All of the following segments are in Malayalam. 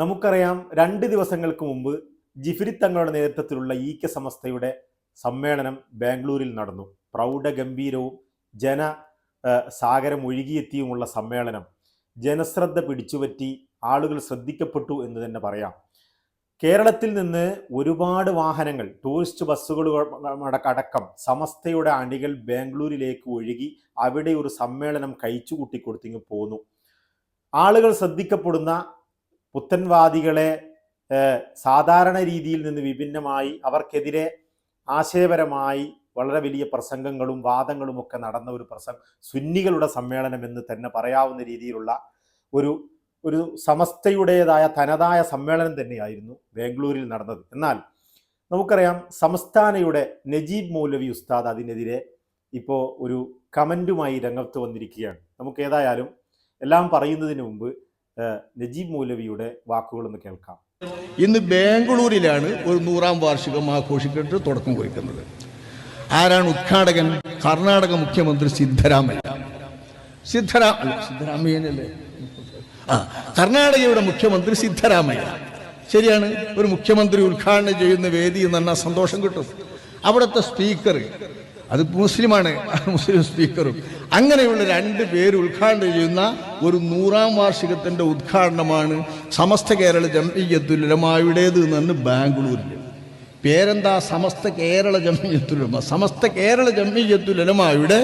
നമുക്കറിയാം രണ്ട് ദിവസങ്ങൾക്ക് മുമ്പ് ജിഫിരി തങ്ങളുടെ നേതൃത്വത്തിലുള്ള ഇ കെ സമസ്തയുടെ സമ്മേളനം ബാംഗ്ലൂരിൽ നടന്നു. പ്രൗഢഗംഭീരവും ജന സാഗരം ഒഴുകിയെത്തിയുമുള്ള സമ്മേളനം. ജനശ്രദ്ധ പിടിച്ചുപറ്റി ആളുകൾ ശ്രദ്ധിക്കപ്പെട്ടു എന്ന് തന്നെ പറയാം. കേരളത്തിൽ നിന്ന് ഒരുപാട് വാഹനങ്ങൾ ടൂറിസ്റ്റ് ബസ്സുകൾ അടക്കം സമസ്തയുടെ അണികൾ ബാംഗ്ലൂരിലേക്ക് ഒഴുകി അവിടെ ഒരു സമ്മേളനം കഴിച്ചു കൂട്ടിക്കൊടുത്തിങ്ങ് പോന്നു. ആളുകൾ ശ്രദ്ധിക്കപ്പെടുന്ന പുത്തൻവാദികളെ സാധാരണ രീതിയിൽ നിന്ന് വിഭിന്നമായി അവർക്കെതിരെ ആശയപരമായി വളരെ വലിയ പ്രസംഗങ്ങളും വാദങ്ങളും ഒക്കെ നടന്ന ഒരു പ്രസംഗ സുന്നികളുടെ സമ്മേളനം എന്ന് തന്നെ പറയാവുന്ന രീതിയിലുള്ള ഒരു ഒരു സമസ്തയുടേതായ തനതായ സമ്മേളനം തന്നെയായിരുന്നു ബാംഗ്ലൂരിൽ നടന്നത്. എന്നാൽ നമുക്കറിയാം സംസ്ഥാനയുടെ നജീബ് മൗലവി ഉസ്താദ് അതിനെതിരെ ഇപ്പോൾ ഒരു കമന്റുമായി രംഗത്ത് വന്നിരിക്കുകയാണ്. നമുക്ക് ഏതായാലും എല്ലാം പറയുന്നതിന് മുമ്പ് നജീബ് മൗലവിയുടെ വാക്കുകളൊന്ന് കേൾക്കാം. ഇന്ന് ബാംഗ്ലൂരിലാണ് ഒരു നൂറാം വാർഷികം ആഘോഷിച്ചിട്ട് തുടക്കം കുറിക്കുന്നത്. ആരാണ് ഉദ്ഘാടകൻ? കർണാടക മുഖ്യമന്ത്രി സിദ്ധരാമയ്യ. സിദ്ധരാ സിദ്ധരാമയ്യനല്ലേ? ആ കർണാടകയുടെ മുഖ്യമന്ത്രി സിദ്ധരാമയ്യ. ശരിയാണ് ഒരു മുഖ്യമന്ത്രി ഉദ്ഘാടനം ചെയ്യുന്ന വേദി എന്ന് പറഞ്ഞാൽ സന്തോഷം കിട്ടും. അവിടുത്തെ സ്പീക്കർ അത് മുസ്ലിമാണ് മുസ്ലിം സ്പീക്കറും. അങ്ങനെയുള്ള രണ്ട് പേര് ഉദ്ഘാടനം ചെയ്യുന്ന ഒരു നൂറാം വാർഷികത്തിന്റെ ഉദ്ഘാടനമാണ് സമസ്ത കേരള ജംഇയ്യത്തുലമായുടേത് എന്നാണ് ബാംഗ്ലൂരിൽ പേരെന്താ? സമസ്ത കേരള ജംഇയ്യത്തുലമ സമസ്ത കേരള ജംഇയ്യത്തുലമായുടെ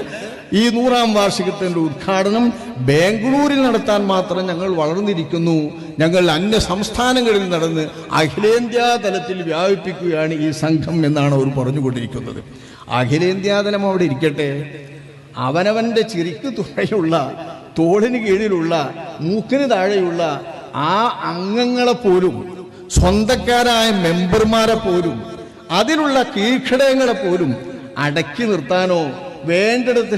ഈ നൂറാം വാർഷികത്തിന്റെ ഉദ്ഘാടനം ബാംഗ്ലൂരിൽ നടത്താൻ മാത്രം ഞങ്ങൾ വളർന്നിരിക്കുന്നു. ഞങ്ങൾ അന്യ സംസ്ഥാനങ്ങളിൽ നടന്ന് അഖിലേന്ത്യാ തലത്തിൽ വ്യാപിപ്പിക്കുകയാണ് ഈ സംഘം എന്നാണ് അവർ പറഞ്ഞുകൊണ്ടിരിക്കുന്നത്. അഖിലേന്ത്യാ തലം അവിടെ ഇരിക്കട്ടെ. അവനവന്റെ ചിരിക്ക് തുണയുള്ള തോളിന് കീഴിലുള്ള മൂക്കിന് താഴെയുള്ള ആ അംഗങ്ങളെ പോലും സ്വന്തക്കാരായ മെമ്പർമാരെ പോലും അതിലുള്ള കീഴ്ഘടകങ്ങളെ പോലും അടക്കി നിർത്താനോ വേണ്ടിടത്ത്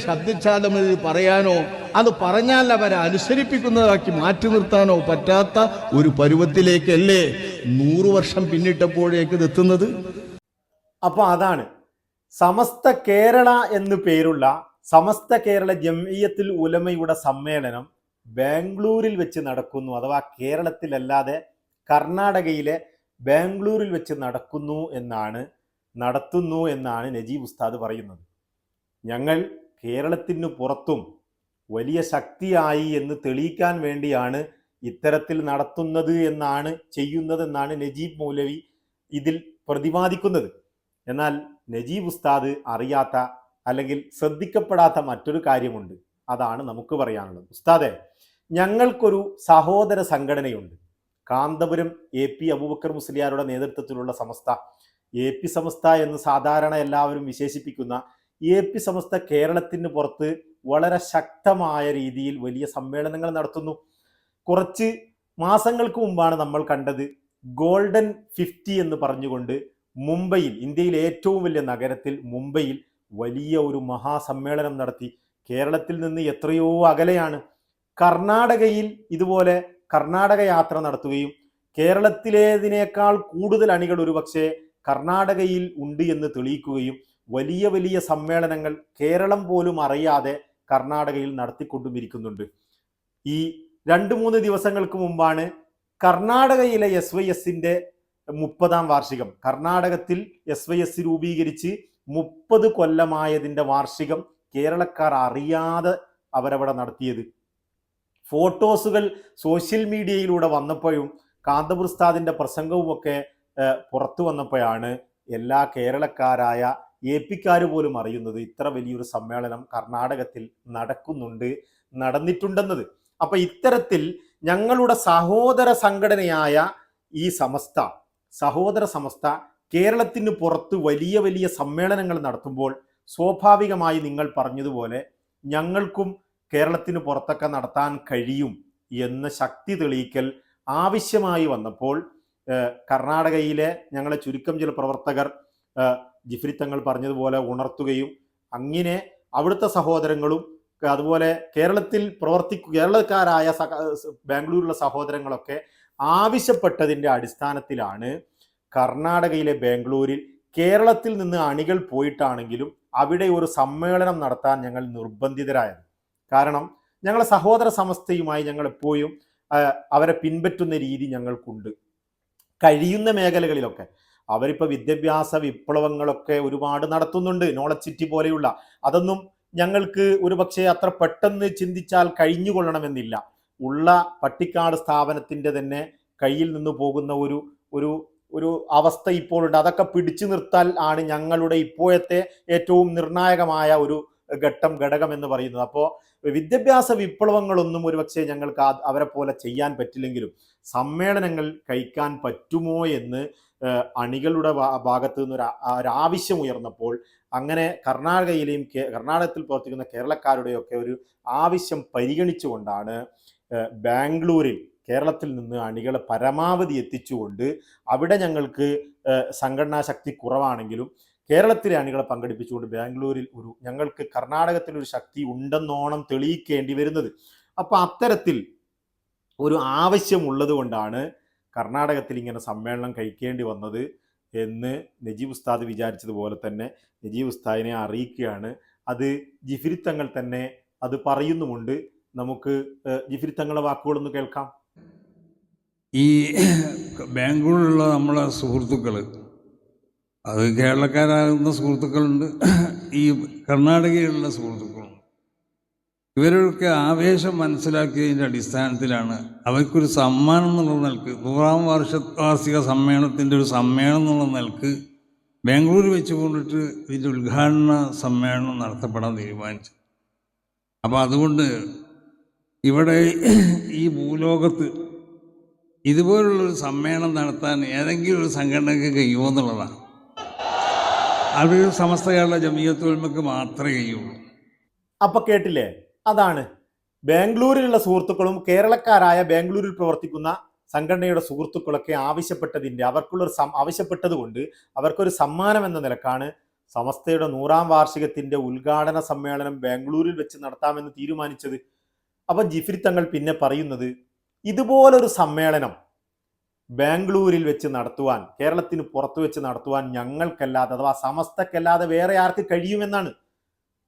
ഇത് പറയാനോ അത് പറഞ്ഞാൽ അവരെ അനുസരിപ്പിക്കുന്നതാക്കി മാറ്റി നിർത്താനോ പറ്റാത്ത ഒരു പരുവത്തിലേക്കല്ലേ നൂറു വർഷം പിന്നിട്ടപ്പോഴേക്ക് ഇതെത്തുന്നത് അപ്പോൾ അതാണ്. സമസ്ത കേരള എന്ന് പേരുള്ള സമസ്ത കേരള ജംഇയ്യത്തുൽ ഉലമയുടെ സമ്മേളനം ബാംഗ്ലൂരിൽ വെച്ച് നടക്കുന്നു അഥവാ കേരളത്തിലല്ലാതെ കർണാടകയിലെ ബാംഗ്ലൂരിൽ വെച്ച് നടക്കുന്നു എന്നാണ് നടത്തുന്നു എന്നാണ് നജീബ് ഉസ്താദ് പറയുന്നത്. ഞങ്ങൾ കേരളത്തിന് പുറത്തും വലിയ ശക്തിയായി എന്ന് തെളിയിക്കാൻ വേണ്ടിയാണ് ഇത്തരത്തിൽ നടത്തുന്നത് എന്നാണ് ചെയ്യുന്നതെന്നാണ് നജീബ് മൗലവി ഇതിൽ പ്രതിപാദിക്കുന്നത്. എന്നാൽ നജീബ് ഉസ്താദ് അറിയാത്ത അല്ലെങ്കിൽ ശ്രദ്ധിക്കപ്പെടാത്ത മറ്റൊരു കാര്യമുണ്ട്. അതാണ് നമുക്ക് പറയാനുള്ളത്. ഉസ്താദെ ഞങ്ങൾക്കൊരു സഹോദര സംഘടനയുണ്ട്. കാന്തപുരം എ പി അബൂബക്കർ മുസ്ലിയാരുടെ നേതൃത്വത്തിലുള്ള സമസ്ത. എ പി സമസ്ത എന്ന് സാധാരണ എല്ലാവരും വിശേഷിപ്പിക്കുന്ന എ പി സമസ്ത കേരളത്തിന് പുറത്ത് വളരെ ശക്തമായ രീതിയിൽ വലിയ സമ്മേളനങ്ങൾ നടത്തുന്നു. കുറച്ച് മാസങ്ങൾക്ക് മുമ്പാണ് നമ്മൾ കണ്ടത് ഗോൾഡൻ ഫിഫ്റ്റി എന്ന് പറഞ്ഞുകൊണ്ട് മുംബൈയിൽ ഇന്ത്യയിലെ ഏറ്റവും വലിയ നഗരത്തിൽ മുംബൈയിൽ വലിയ ഒരു മഹാസമ്മേളനം നടത്തി. കേരളത്തിൽ നിന്ന് എത്രയോ അകലെയാണ്. കർണാടകയിൽ ഇതുപോലെ കർണാടക യാത്ര നടത്തുകയും കേരളത്തിലേതിനേക്കാൾ കൂടുതൽ അണികൾ ഒരുപക്ഷെ കർണാടകയിൽ ഉണ്ട് എന്ന് തെളിയിക്കുകയും വലിയ വലിയ സമ്മേളനങ്ങൾ കേരളം പോലും അറിയാതെ കർണാടകയിൽ നടത്തിക്കൊണ്ടുമിരിക്കുന്നുണ്ട്. ഈ രണ്ട് മൂന്ന് ദിവസങ്ങൾക്ക് മുമ്പാണ് കർണാടകയിലെ എസ് വൈ എസിന്റെ മുപ്പതാം വാർഷികം. കർണാടകത്തിൽ എസ് വൈ എസ് രൂപീകരിച്ച് മുപ്പത് കൊല്ലമായതിന്റെ വാർഷികം കേരളക്കാർ അറിയാതെ അവരവിടെ നടത്തിയത്. ഫോട്ടോസുകൾ സോഷ്യൽ മീഡിയയിലൂടെ വന്നപ്പോഴും കാന്തപുർസ്താദിന്റെ പ്രസംഗവുമൊക്കെ പുറത്തു വന്നപ്പോഴാണ് എല്ലാ കേരളക്കാരായ എ പിക്കാർ പോലും അറിയുന്നത് ഇത്ര വലിയൊരു സമ്മേളനം കർണാടകത്തിൽ നടക്കുന്നുണ്ട് നടന്നിട്ടുണ്ടെന്നത്. അപ്പൊ ഇത്തരത്തിൽ ഞങ്ങളുടെ സഹോദര സംഘടനയായ ഈ സമസ്ത സഹോദര സമസ്ത കേരളത്തിന് പുറത്ത് വലിയ വലിയ സമ്മേളനങ്ങൾ നടത്തുമ്പോൾ സ്വാഭാവികമായി നിങ്ങൾ പറഞ്ഞതുപോലെ ഞങ്ങൾക്കും കേരളത്തിന് പുറത്തൊക്കെ നടത്താൻ കഴിയും എന്ന ശക്തി തെളിയിക്കൽ ആവശ്യമായി വന്നപ്പോൾ കർണാടകയിലെ ഞങ്ങളെ ചുരുക്കം ചില പ്രവർത്തകർ ജിഫ്രി തങ്ങൾ പറഞ്ഞതുപോലെ ഉണർത്തുകയും അങ്ങനെ അവിടുത്തെ സഹോദരങ്ങളും അതുപോലെ കേരളത്തിൽ പ്രവർത്തിക്കു കേരളക്കാരായ ബാംഗ്ലൂരിലുള്ള ബാംഗ്ലൂരിലെ സഹോദരങ്ങളൊക്കെ ആവശ്യപ്പെട്ടതിന്റെ അടിസ്ഥാനത്തിലാണ് കർണാടകയിലെ ബാംഗ്ലൂരിൽ കേരളത്തിൽ നിന്ന് അണികൾ പോയിട്ടാണെങ്കിലും അവിടെ ഒരു സമ്മേളനം നടത്താൻ ഞങ്ങൾ നിർബന്ധിതരായത്. കാരണം ഞങ്ങളെ സഹോദര സമസ്തയുമായി ഞങ്ങൾ എപ്പോഴും അവരെ പിൻപറ്റുന്ന രീതി ഞങ്ങൾക്കുണ്ട്. കഴിയുന്ന മേഖലകളിലൊക്കെ അവരിപ്പോൾ വിദ്യാഭ്യാസ വിപ്ലവങ്ങളൊക്കെ ഒരുപാട് നടത്തുന്നുണ്ട്. നോളജ് സിറ്റി പോലെയുള്ള. അതൊന്നും ഞങ്ങൾക്ക് ഒരു പക്ഷേ അത്ര പെട്ടെന്ന് ചിന്തിച്ചാൽ കഴിഞ്ഞുകൊള്ളണമെന്നില്ല. ഉള്ള പട്ടിക്കാട് സ്ഥാപനത്തിന്റെ തന്നെ കയ്യിൽ നിന്ന് പോകുന്ന ഒരു ഒരു ഒരു അവസ്ഥ ഇപ്പോഴുണ്ട്. അതൊക്കെ പിടിച്ചു നിർത്താൻ ആണ് ഞങ്ങളുടെ ഇപ്പോഴത്തെ ഏറ്റവും നിർണായകമായ ഒരു ഘട്ടം ഘടകം എന്ന് പറയുന്നത്. അപ്പോൾ വിദ്യാഭ്യാസ വിപ്ലവങ്ങളൊന്നും ഒരുപക്ഷെ ഞങ്ങൾക്ക് അവരെ പോലെ ചെയ്യാൻ പറ്റില്ലെങ്കിലും സമ്മേളനങ്ങൾ കഴിക്കാൻ പറ്റുമോ എന്ന് അണികളുടെ ഭാഗത്ത് നിന്ന് ഒരു ഉയർന്നപ്പോൾ അങ്ങനെ കർണാടകയിലെയും കർണാടകത്തിൽ പ്രവർത്തിക്കുന്ന കേരളക്കാരുടെയൊക്കെ ഒരു ആവശ്യം പരിഗണിച്ചുകൊണ്ടാണ് ബാംഗ്ലൂരിൽ കേരളത്തിൽ നിന്ന് അണികളെ പരമാവധി എത്തിച്ചുകൊണ്ട് അവിടെ ഞങ്ങൾക്ക് സംഘടനാ ശക്തി കുറവാണെങ്കിലും കേരളത്തിലെ അണികളെ പങ്കെടുപ്പിച്ചുകൊണ്ട് ബാംഗ്ലൂരിൽ ഒരു ഞങ്ങൾക്ക് കർണാടകത്തിൽ ഒരു ശക്തി ഉണ്ടെന്നോണം തെളിയിക്കേണ്ടി വരുന്നത്. അപ്പൊ അത്തരത്തിൽ ഒരു ആവശ്യമുള്ളത് കൊണ്ടാണ് കർണാടകത്തിൽ ഇങ്ങനെ സമ്മേളനം കഴിക്കേണ്ടി വന്നത് എന്ന് നജീബ് ഉസ്താദ് വിചാരിച്ചതുപോലെ തന്നെ നജീബ് ഉസ്താദിനെ അറിയിക്കുകയാണ്. അത് ജിഫിരി തങ്ങൾ തന്നെ അത് പറയുന്നുമുണ്ട്. നമുക്ക് ജിഫിരി തങ്ങളുടെ വാക്കുകളൊന്ന് കേൾക്കാം. ഈ ബാംഗ്ലൂരിലുള്ള നമ്മളെ സുഹൃത്തുക്കൾ അത് കേരളക്കാരാകുന്ന സുഹൃത്തുക്കളുണ്ട്. ഈ കർണാടകയിലുള്ള സുഹൃത്തുക്കളുണ്ട്. ഇവരൊക്കെ ആവേശം മനസ്സിലാക്കിയതിന്റെ അടിസ്ഥാനത്തിലാണ് അവർക്കൊരു സമ്മാനം എന്നുള്ള നിലയ്ക്ക് നൂറാം വർഷ വാർഷിക സമ്മേളനത്തിന്റെ ഒരു സമ്മേളനം എന്നുള്ള നിലയ്ക്ക് ബാംഗ്ലൂർ വെച്ച് കൊണ്ടിട്ട് ഇതിന്റെ ഉദ്ഘാടന സമ്മേളനം നടത്തപ്പെടാൻ തീരുമാനിച്ചു. അപ്പോൾ അതുകൊണ്ട് ഇവിടെ ഈ ഭൂലോകത്ത് ഇതുപോലുള്ളൊരു സമ്മേളനം നടത്താൻ ഏതെങ്കിലും ഒരു സംഘടനയ്ക്ക് കഴിയുമോ എന്നുള്ളതാണ്. അത് സമസ്ത കേരള ജമീയത്തോൽമക്ക് മാത്രമേ കഴിയുള്ളൂ. അപ്പൊ കേട്ടില്ലേ? അതാണ്. ബാംഗ്ലൂരിലുള്ള സുഹൃത്തുക്കളും കേരളക്കാരായ ബാംഗ്ലൂരിൽ പ്രവർത്തിക്കുന്ന സംഘടനയുടെ സുഹൃത്തുക്കളൊക്കെ ആവശ്യപ്പെട്ടതിന്റെ അവർക്കുള്ളൊരു സം ആവശ്യപ്പെട്ടത് കൊണ്ട് അവർക്കൊരു സമ്മാനം എന്ന നിലക്കാണ് സമസ്തയുടെ നൂറാം വാർഷികത്തിന്റെ ഉദ്ഘാടന സമ്മേളനം ബാംഗ്ലൂരിൽ വെച്ച് നടത്താമെന്ന് തീരുമാനിച്ചത്. അപ്പൊ ജിഫ്രി തങ്ങൾ പിന്നെ പറയുന്നത് ഇതുപോലൊരു സമ്മേളനം ബാംഗ്ലൂരിൽ വെച്ച് നടത്തുവാൻ കേരളത്തിന് പുറത്തു വെച്ച് നടത്തുവാൻ ഞങ്ങൾക്കല്ലാതെ അഥവാ സമസ്തക്കല്ലാതെ വേറെ ആർക്ക് കഴിയുമെന്നാണ്.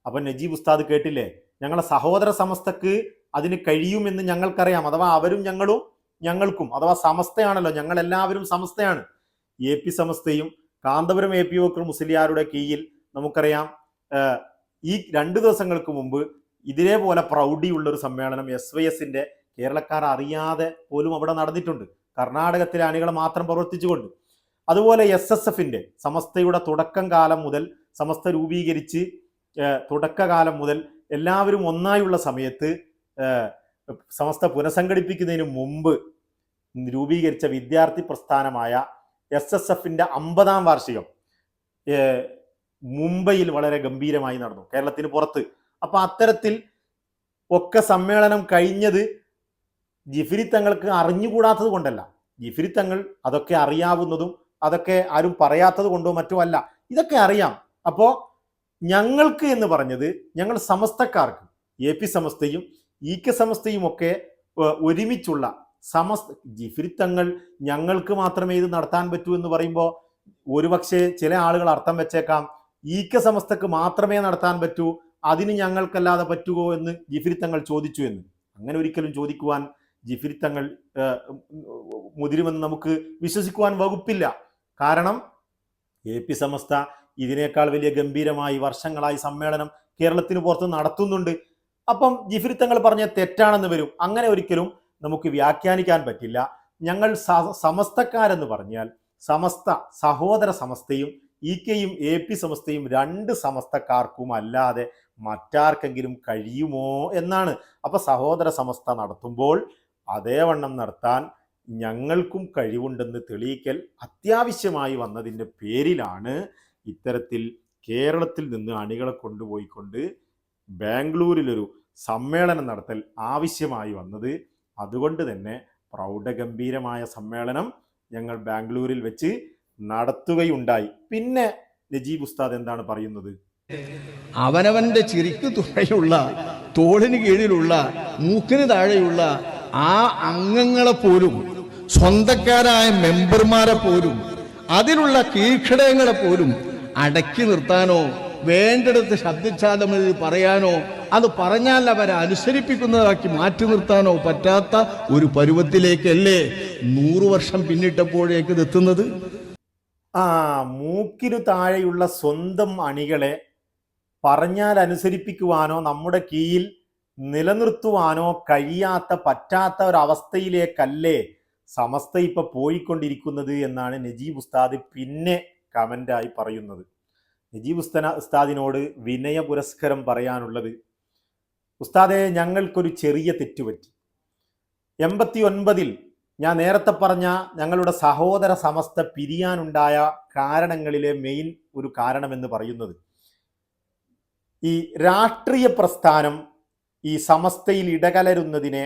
അപ്പൊ നജീബ് ഉസ്താദ് കേട്ടില്ലേ? ഞങ്ങളെ സഹോദര സമസ്തക്ക് അതിന് കഴിയുമെന്ന് ഞങ്ങൾക്കറിയാം. അഥവാ അവരും ഞങ്ങളും ഞങ്ങൾക്കും. അഥവാ സമസ്തയാണല്ലോ ഞങ്ങൾ എല്ലാവരും സമസ്തയാണ്. എ പി സമസ്തയും കാന്തപുരം എ പി ഒക്കെ മുസ്ലിയാരുടെ കീഴിൽ നമുക്കറിയാം ഈ രണ്ട് ദിവസങ്ങൾക്ക് മുമ്പ് ഇതേപോലെ പ്രൗഢിയുള്ള ഒരു സമ്മേളനം എസ് വൈ എസിന്റെ കേരളക്കാർ അറിയാതെ പോലും അവിടെ നടന്നിട്ടുണ്ട്. കർണാടകത്തിലെ അണികൾ മാത്രം പ്രവർത്തിച്ചുകൊണ്ട്. അതുപോലെ എസ് എസ് എഫിന്റെ സമസ്തയുടെ തുടക്കം കാലം മുതൽ സമസ്ത രൂപീകരിച്ച് തുടക്കകാലം മുതൽ എല്ലാവരും ഒന്നായുള്ള സമയത്ത് സമസ്ത പുനഃസംഘടിപ്പിക്കുന്നതിന് മുമ്പ് രൂപീകരിച്ച വിദ്യാർത്ഥി പ്രസ്ഥാനമായ എസ് എസ് എഫിന്റെ അമ്പതാം വാർഷികം മുംബൈയിൽ വളരെ ഗംഭീരമായി നടന്നു കേരളത്തിന് പുറത്ത്. അപ്പൊ അത്തരത്തിൽ ഒക്കെ സമ്മേളനം കഴിഞ്ഞത് ജിഫിരി തങ്ങൾക്ക് അറിഞ്ഞുകൂടാത്തത് കൊണ്ടല്ല. ജിഫിരി തങ്ങൾ അതൊക്കെ അറിയാവുന്നതും അതൊക്കെ ആരും പറയാത്തത് കൊണ്ടോ മറ്റോ അല്ല. ഇതൊക്കെ അറിയാം. അപ്പോൾ ഞങ്ങൾക്ക് എന്ന് പറഞ്ഞത് ഞങ്ങൾ സമസ്തക്കാർക്ക് എ പി സമസ്തയും ഇ കെ സമസ്തയും ഒക്കെ ഒരുമിച്ചുള്ള സമസ്ത ജിഫിരി തങ്ങൾ ഞങ്ങൾക്ക് മാത്രമേ ഇത് നടത്താൻ പറ്റൂ എന്ന് പറയുമ്പോൾ ഒരുപക്ഷെ ചില ആളുകൾ അർത്ഥം വെച്ചേക്കാം. ഇ കെ സമസ്തക്ക് മാത്രമേ നടത്താൻ പറ്റൂ. അതിന് ഞങ്ങൾക്കല്ലാതെ പറ്റുമോ എന്ന് ജിഫിരി തങ്ങൾ ചോദിച്ചു എന്ന്. അങ്ങനെ ഒരിക്കലും ചോദിക്കുവാൻ ജിഫിരി തങ്ങൾ മുതിരുമെന്ന് നമുക്ക് വിശ്വസിക്കുവാൻ വകുപ്പില്ല. കാരണം എ പി സമസ്ത ഇതിനേക്കാൾ വലിയ ഗംഭീരമായി വർഷങ്ങളായി സമ്മേളനം കേരളത്തിന് പുറത്ത് നടത്തുന്നുണ്ട്. അപ്പം ജിഫിരി തങ്ങൾ പറഞ്ഞ തെറ്റാണെന്ന് വരും. അങ്ങനെ ഒരിക്കലും നമുക്ക് വ്യാഖ്യാനിക്കാൻ പറ്റില്ല. ഞങ്ങൾ സമസ്തക്കാരെന്ന് പറഞ്ഞാൽ സമസ്ത സഹോദര സമസ്തയും ഇ കെയും എ പി സമസ്തയും രണ്ട് സമസ്തക്കാർക്കും അല്ലാതെ മറ്റാർക്കെങ്കിലും കഴിയുമോ എന്നാണ്. അപ്പൊ സഹോദര സമസ്ത നടത്തുമ്പോൾ അതേവണ്ണം നടത്താൻ ഞങ്ങൾക്കും കഴിവുണ്ടെന്ന് തെളിയിക്കൽ അത്യാവശ്യമായി വന്നതിന്റെ പേരിലാണ് ഇത്തരത്തിൽ കേരളത്തിൽ നിന്ന് അണികളെ കൊണ്ടുപോയിക്കൊണ്ട് ബാംഗ്ലൂരിലൊരു സമ്മേളനം നടത്തൽ ആവശ്യമായി വന്നത്. അതുകൊണ്ട് തന്നെ പ്രൗഢഗംഭീരമായ സമ്മേളനം ഞങ്ങൾ ബാംഗ്ലൂരിൽ വെച്ച് നടത്തുകയുണ്ടായി. പിന്നെ നജീബ് ഉസ്താദ് എന്താണ് പറയുന്നത്? അവനവന്റെ ചിരിക്ക് തുണയുള്ള തോളിന് കീഴിലുള്ള മൂക്കിന് താഴെയുള്ള ആ അംഗങ്ങളെ പോലും സ്വന്തക്കാരായ മെമ്പർമാരെ പോലും അതിലുള്ള കീഴ്ഘടകങ്ങളെ പോലും അടക്കി നിർത്താനോ വേണ്ടിടത്ത് ശബ്ദച്ഛാദം പറയാനോ അത് പറഞ്ഞാൽ അവരെ അനുസരിപ്പിക്കുന്നതാക്കി മാറ്റി നിർത്താനോ പറ്റാത്ത ഒരു പരുവത്തിലേക്കല്ലേ നൂറു വർഷം പിന്നിട്ടപ്പോഴേക്ക് ഇതെത്തുന്നത് ആ മൂക്കിനു താഴെയുള്ള സ്വന്തം അണികളെ പറഞ്ഞാൽ അനുസരിപ്പിക്കുവാനോ നമ്മുടെ കീഴിൽ നിലനിർത്തുവാനോ കഴിയാത്ത പറ്റാത്ത ഒരവസ്ഥയിലേക്കല്ലേ സമസ്ത ഇപ്പൊ പോയിക്കൊണ്ടിരിക്കുന്നത് എന്നാണ് നജീബ് ഉസ്താദ് പിന്നെ കമന്റായി പറയുന്നത്. നജീബ് ഉസ്താന ഉസ്താദിനോട് വിനയ പുരസ്കരം പറയാനുള്ളത് ഉസ്താദെ ഞങ്ങൾക്കൊരു ചെറിയ തെറ്റുപറ്റി. എൺപത്തി ഒൻപതിൽ ഞാൻ നേരത്തെ പറഞ്ഞ ഞങ്ങളുടെ സഹോദര സമസ്ത പിരിയാനുണ്ടായ കാരണങ്ങളിലെ മെയിൻ ഒരു കാരണമെന്ന് പറയുന്നത്. ഈ രാഷ്ട്രീയ പ്രസ്ഥാനം ഈ സമസ്തയിൽ ഇടകലരുന്നതിനെ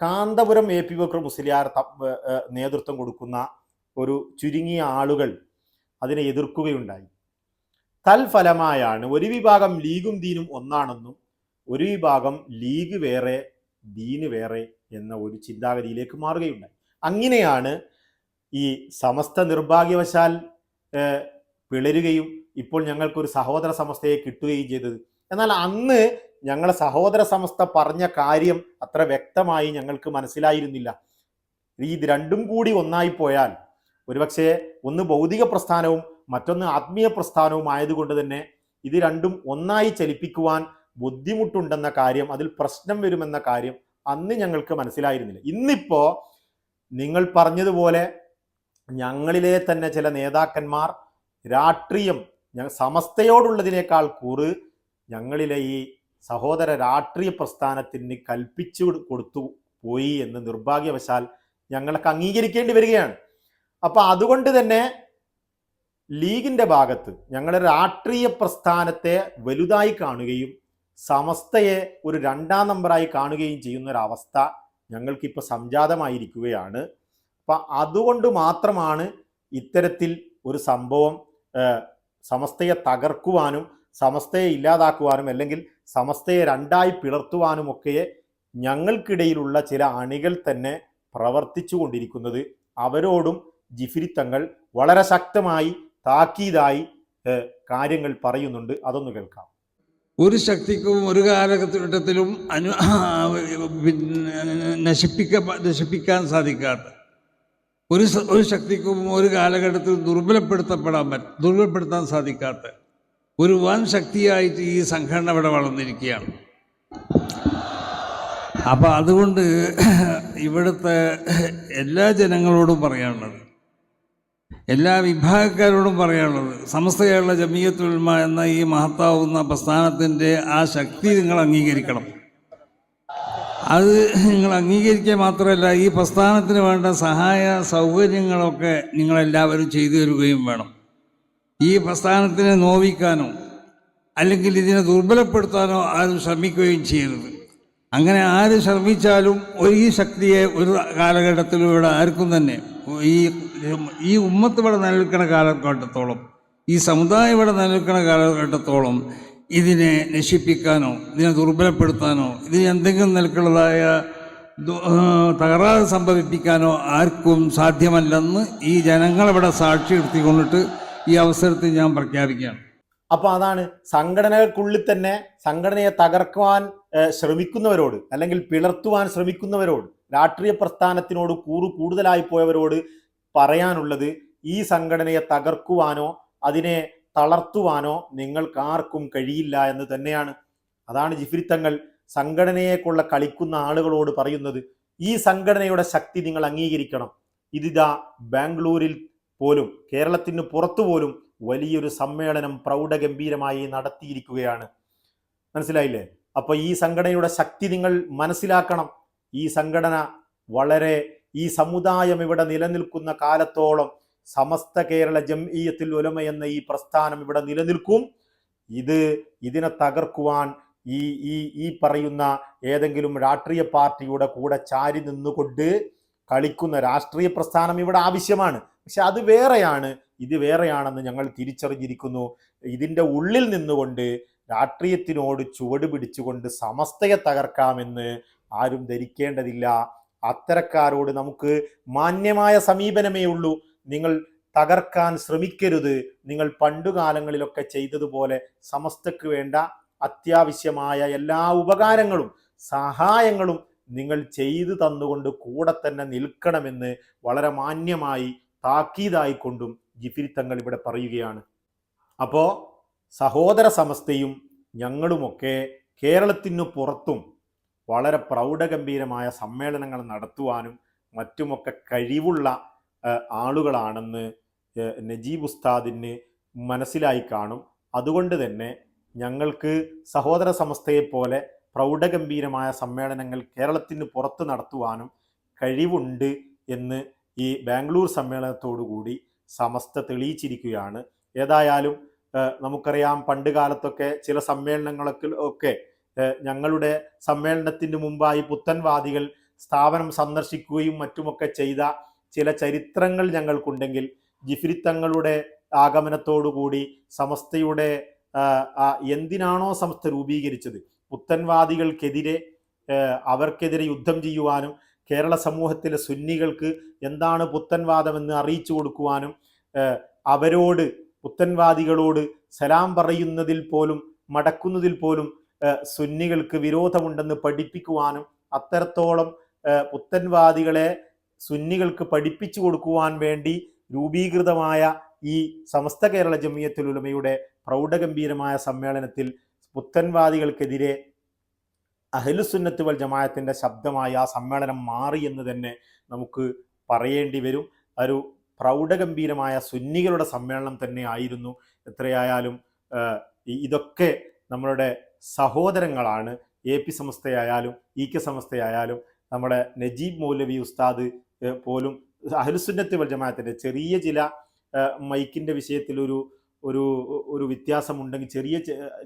കാന്തപുരം എ പി ബക്കർ മുസ്ലിയാർ നേതൃത്വം കൊടുക്കുന്ന ഒരു ചുരുങ്ങിയ ആളുകൾ അതിനെ എതിർക്കുകയുണ്ടായി. തൽഫലമായാണ് ഒരു വിഭാഗം ലീഗും ദീനും ഒന്നാണെന്നും ഒരു വിഭാഗം ലീഗ് വേറെ ദീന് വേറെ എന്ന ഒരു ചിന്താഗതിയിലേക്ക് മാറുകയുണ്ടായി. അങ്ങനെയാണ് ഈ സമസ്ത നിർഭാഗ്യവശാൽ പിളരുകയും ഇപ്പോൾ ഞങ്ങൾക്കൊരു സഹോദര സമസ്തയെ കിട്ടുകയും ചെയ്തത്. എന്നാൽ അന്ന് ഞങ്ങളെ സഹോദര സമസ്ത പറഞ്ഞ കാര്യം അത്ര വ്യക്തമായി ഞങ്ങൾക്ക് മനസ്സിലായിരുന്നില്ല. ഇത് രണ്ടും കൂടി ഒന്നായി പോയാൽ ഒരുപക്ഷെ ഒന്ന് ഭൗതിക പ്രസ്ഥാനവും മറ്റൊന്ന് ആത്മീയ പ്രസ്ഥാനവും ആയതുകൊണ്ട് തന്നെ ഇത് രണ്ടും ഒന്നായി ചലിപ്പിക്കുവാൻ ബുദ്ധിമുട്ടുണ്ടെന്ന കാര്യം അതിൽ പ്രശ്നം വരുമെന്ന കാര്യം അന്ന് ഞങ്ങൾക്ക് മനസ്സിലായിരുന്നില്ല. ഇന്നിപ്പോ നിങ്ങൾ പറഞ്ഞതുപോലെ ഞങ്ങളിലെ തന്നെ ചില നേതാക്കന്മാർ രാഷ്ട്രീയം സമസ്തയോടുള്ളതിനേക്കാൾ കൂറ് ഞങ്ങളിലെ ഈ സഹോദര രാഷ്ട്രീയ പ്രസ്ഥാനത്തിന് കൽപ്പിച്ചു കൊടുത്തു പോയി എന്ന് നിർഭാഗ്യവശാൽ ഞങ്ങൾക്ക് അംഗീകരിക്കേണ്ടി വരികയാണ്. അപ്പൊ അതുകൊണ്ട് തന്നെ ലീഗിന്റെ ഭാഗത്ത് ഞങ്ങളുടെ രാഷ്ട്രീയ പ്രസ്ഥാനത്തെ വലുതായി കാണുകയും സമസ്തയെ ഒരു രണ്ടാം നമ്പറായി കാണുകയും ചെയ്യുന്ന ഒരു അവസ്ഥ ഞങ്ങൾക്കിപ്പോൾ സംജാതമായിരിക്കുകയാണ്. അപ്പം അതുകൊണ്ട് മാത്രമാണ് ഇത്തരത്തിൽ ഒരു സംഭവം സമസ്തയെ തകർക്കുവാനും സമസ്തയെ ഇല്ലാതാക്കുവാനും അല്ലെങ്കിൽ സമസ്തയെ രണ്ടായി പിളർത്തുവാനുമൊക്കെ ഞങ്ങൾക്കിടയിലുള്ള ചില അണികൾ തന്നെ പ്രവർത്തിച്ചു കൊണ്ടിരിക്കുന്നത് അവരോടും ജിഫിരി തങ്ങൾ വളരെ ശക്തമായി താക്കീതായി കാര്യങ്ങൾ പറയുന്നുണ്ട്. അതൊന്ന് കേൾക്കാം. ഒരു ശക്തിക്കും ഒരു കാലഘട്ടത്തിലും അനു നശിപ്പിക്ക നശിപ്പിക്കാൻ സാധിക്കാത്ത ഒരു ഒരു ശക്തിക്കും ഒരു കാലഘട്ടത്തിലും ദുർബലപ്പെടുത്തപ്പെടാൻ പറ്റ ദുർബലപ്പെടുത്താൻ സാധിക്കാത്ത ഒരു വൻ ശക്തിയായിട്ട് ഈ സംഘടന ഇവിടെ വളർന്നിരിക്കുകയാണ്. അപ്പം അതുകൊണ്ട് ഇവിടുത്തെ എല്ലാ ജനങ്ങളോടും പറയാനുള്ളത് എല്ലാ വിഭാഗക്കാരോടും പറയാനുള്ളത് സമസ്ത കേരള ജമീയത്തുൽമ എന്ന ഈ മഹത്താവുന്ന പ്രസ്ഥാനത്തിന്റെ ആ ശക്തി നിങ്ങൾ അംഗീകരിക്കണം. അത് നിങ്ങൾ അംഗീകരിക്കുക മാത്രമല്ല ഈ പ്രസ്ഥാനത്തിന് വേണ്ട സഹായ സൗകര്യങ്ങളൊക്കെ നിങ്ങളെല്ലാവരും ചെയ്തു തരികയും വേണം. ഈ പ്രസ്ഥാനത്തിനെ നോവിക്കാനോ അല്ലെങ്കിൽ ഇതിനെ ദുർബലപ്പെടുത്താനോ ആരും ശ്രമിക്കുകയും ചെയ്യരുത്. അങ്ങനെ ആര് ശ്രമിച്ചാലും ഒരു ഈ ശക്തിയെ ഒരു കാലഘട്ടത്തിലും ഇവിടെ ആർക്കും തന്നെ ഈ ഈ ഉമ്മത്ത് ഇവിടെ നിലനിൽക്കുന്ന കാലഘട്ടത്തോളം ഈ സമുദായം ഇവിടെ നിലനിൽക്കുന്ന കാലഘട്ടത്തോളം ഇതിനെ നശിപ്പിക്കാനോ ഇതിനെ ദുർബലപ്പെടുത്താനോ ഇതിന് എന്തെങ്കിലും നിലക്കുള്ളതായ തകരാറ് സംഭവിപ്പിക്കാനോ ആർക്കും സാധ്യമല്ലെന്ന് ഈ ജനങ്ങളിവിടെ സാക്ഷി നിർത്തിക്കൊണ്ടിട്ട് ഈ അവസരത്തിൽ ഞാൻ പ്രഖ്യാപിക്കുകയാണ്. അപ്പൊ അതാണ് സംഘടനകൾക്കുള്ളിൽ തന്നെ സംഘടനയെ തകർക്കുവാൻ ശ്രമിക്കുന്നവരോട് അല്ലെങ്കിൽ പിളർത്തുവാൻ ശ്രമിക്കുന്നവരോട് രാഷ്ട്രീയ പ്രസ്ഥാനത്തിനോട് കൂറു കൂടുതലായി പോയവരോട് പറയാനുള്ളത് ഈ സംഘടനയെ തകർക്കുവാനോ അതിനെ തളർത്തുവാനോ നിങ്ങൾക്ക് ആർക്കും കഴിയില്ല എന്ന് തന്നെയാണ്. അതാണ് ജിഫിരിത്തങ്ങൾ സംഘടനയെക്കുള്ള കളിക്കുന്ന ആളുകളോട് പറയുന്നത്. ഈ സംഘടനയുടെ ശക്തി നിങ്ങൾ അംഗീകരിക്കണം. ഇതിതാ ബാംഗ്ലൂരിൽ പോലും കേരളത്തിന് പുറത്തു പോലും വലിയൊരു സമ്മേളനം പ്രൗഢഗംഭീരമായി നടത്തിയിരിക്കുകയാണ്. മനസ്സിലായില്ലേ? അപ്പൊ ഈ സംഘടനയുടെ ശക്തി നിങ്ങൾ മനസ്സിലാക്കണം. ഈ സംഘടന വളരെ ഈ സമുദായം ഇവിടെ നിലനിൽക്കുന്ന കാലത്തോളം സമസ്ത കേരള ജംഇയത്തിൽ ഉലമ എന്ന ഈ പ്രസ്ഥാനം ഇവിടെ നിലനിൽക്കും. ഇത് ഇതിനെ തകർക്കുവാൻ ഈ ഈ ഈ പറയുന്ന ഏതെങ്കിലും രാഷ്ട്രീയ പാർട്ടിയുടെ കൂടെ ചാരി നിന്നുകൊണ്ട് കളിക്കുന്ന രാഷ്ട്രീയ പ്രസ്ഥാനം ഇവിടെ ആവശ്യമാണ്. പക്ഷെ അത് വേറെയാണ്. ഇത് വേറെയാണെന്ന് ഞങ്ങൾ തിരിച്ചറിഞ്ഞിരിക്കുന്നു. ഇതിന്റെ ഉള്ളിൽ നിന്നുകൊണ്ട് രാഷ്ട്രീയത്തിനോട് ചുവട് പിടിച്ചുകൊണ്ട് സമസ്തയെ തകർക്കാമെന്ന് ആരും ധരിക്കേണ്ടതില്ല. അത്തരക്കാരോട് നമുക്ക് മാന്യമായ സമീപനമേ ഉള്ളൂ. നിങ്ങൾ തകർക്കാൻ ശ്രമിക്കരുത്. നിങ്ങൾ പണ്ടുകാലങ്ങളിലൊക്കെ ചെയ്തതുപോലെ സമസ്തക്ക് വേണ്ട അത്യാവശ്യമായ എല്ലാ ഉപകാരങ്ങളും സഹായങ്ങളും നിങ്ങൾ ചെയ്തു തന്നുകൊണ്ട് കൂടെ തന്നെ നിൽക്കണമെന്ന് വളരെ മാന്യമായി താക്കീതായിക്കൊണ്ടും ജിഫിരി തങ്ങൾ ഇവിടെ പറയുകയാണ്. അപ്പോൾ സഹോദര സമസ്തയും ഞങ്ങളുമൊക്കെ കേരളത്തിനു പുറത്തും വളരെ പ്രൗഢഗംഭീരമായ സമ്മേളനങ്ങൾ നടത്തുവാനും മറ്റുമൊക്കെ കഴിവുള്ള ആളുകളാണെന്ന് നജീബ് ഉസ്താദിന് മനസ്സിലായി കാണും. അതുകൊണ്ട് തന്നെ ഞങ്ങൾക്ക് സഹോദര സമസ്തയെ പോലെ പ്രൗഢഗംഭീരമായ സമ്മേളനങ്ങൾ കേരളത്തിന് പുറത്ത് നടത്തുവാനും കഴിവുണ്ട് എന്ന് ഈ ബാംഗ്ലൂർ സമ്മേളനത്തോടുകൂടി സമസ്ത തെളിയിച്ചിരിക്കുകയാണ്. ഏതായാലും നമുക്കറിയാം പണ്ട് കാലത്തൊക്കെ ചില സമ്മേളനങ്ങളൊക്കെ ഒക്കെ ഞങ്ങളുടെ സമ്മേളനത്തിന് മുമ്പായി പുത്തൻവാദികൾ സ്ഥാപനം സന്ദർശിക്കുകയും മറ്റുമൊക്കെ ചെയ്ത ചില ചരിത്രങ്ങൾ ഞങ്ങൾക്കുണ്ടെങ്കിൽ ജിഫിരിത്തങ്ങളുടെ ആഗമനത്തോടുകൂടി സമസ്തയുടെ എന്തിനാണോ സമസ്ത രൂപീകരിച്ചത്? പുത്തൻവാദികൾക്കെതിരെ അവർക്കെതിരെ യുദ്ധം ചെയ്യുവാനും കേരള സമൂഹത്തിലെ സുന്നികൾക്ക് എന്താണ് പുത്തൻവാദമെന്ന് അറിയിച്ചു കൊടുക്കുവാനും അവരോട് പുത്തൻവാദികളോട് സലാം പറയുന്നതിൽ പോലും മടക്കുന്നതിൽ പോലും സുന്നികൾക്ക് വിരോധമുണ്ടെന്ന് പഠിപ്പിക്കുവാനും അത്തരത്തോളം പുത്തൻവാദികളെ സുന്നികൾക്ക് പഠിപ്പിച്ചു കൊടുക്കുവാൻ വേണ്ടി രൂപീകൃതമായ ഈ സമസ്ത കേരള ജമിയത്തുൽ ഉലമയുടെ പ്രൗഢഗംഭീരമായ സമ്മേളനത്തിൽ പുത്തൻവാദികൾക്കെതിരെ അഹ്ലുസുന്നത്ത് വൽ ജമാഅത്തിന്റെ ശബ്ദമായി ആ സമ്മേളനം മാറി എന്ന് തന്നെ നമുക്ക് പറയേണ്ടി വരും. ഒരു പ്രൗഢഗംഭീരമായ സുന്നികളുടെ സമ്മേളനം തന്നെ ആയിരുന്നു. എത്രയായാലും ഇതൊക്കെ നമ്മളുടെ സഹോദരങ്ങളാണ്. എ പി സംസ്ഥയായാലും ഇ കെ സംസ്ഥയായാലും നമ്മുടെ നജീബ് മൗലവി ഉസ്താദ് പോലും അഹ്ലുസുന്നത്ത് വൽ ജമാഅത്തിന്റെ ചെറിയ ചില മൈക്കിന്റെ വിഷയത്തിൽ ഒരു ഒരു ഒരു വ്യത്യാസമുണ്ടെങ്കിൽ ചെറിയ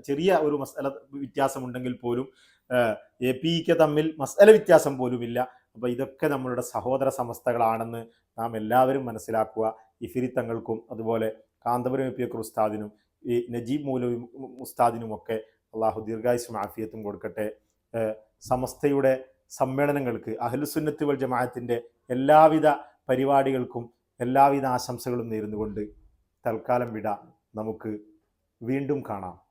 ചെറിയ ഒരു മസല വ്യത്യാസമുണ്ടെങ്കിൽ പോലും എ പി ഇക്ക് തമ്മിൽ മസല വ്യത്യാസം പോലുമില്ല. അപ്പോൾ ഇതൊക്കെ നമ്മളുടെ സഹോദര സമസ്തകളാണെന്ന് നാം എല്ലാവരും മനസ്സിലാക്കുക. ഇഫിരി തങ്ങൾക്കും അതുപോലെ കാന്തപുരം എ പി അക്കർ ഉസ്താദിനും ഈ നജീബ് മൗലവി ഉസ്താദിനുമൊക്കെ അള്ളാഹു ദീർഘായുസും ആഫിയത്തും കൊടുക്കട്ടെ. സമസ്തയുടെ സമ്മേളനങ്ങൾക്ക് അഹ്ലുസുന്നത്ത് വൽ ജമാഅത്തിന്റെ എല്ലാവിധ പരിപാടികൾക്കും എല്ലാവിധ ആശംസകളും നേരുന്നുകൊണ്ട് തൽക്കാലം വിട. നമുക്ക് വീണ്ടും കാണാം.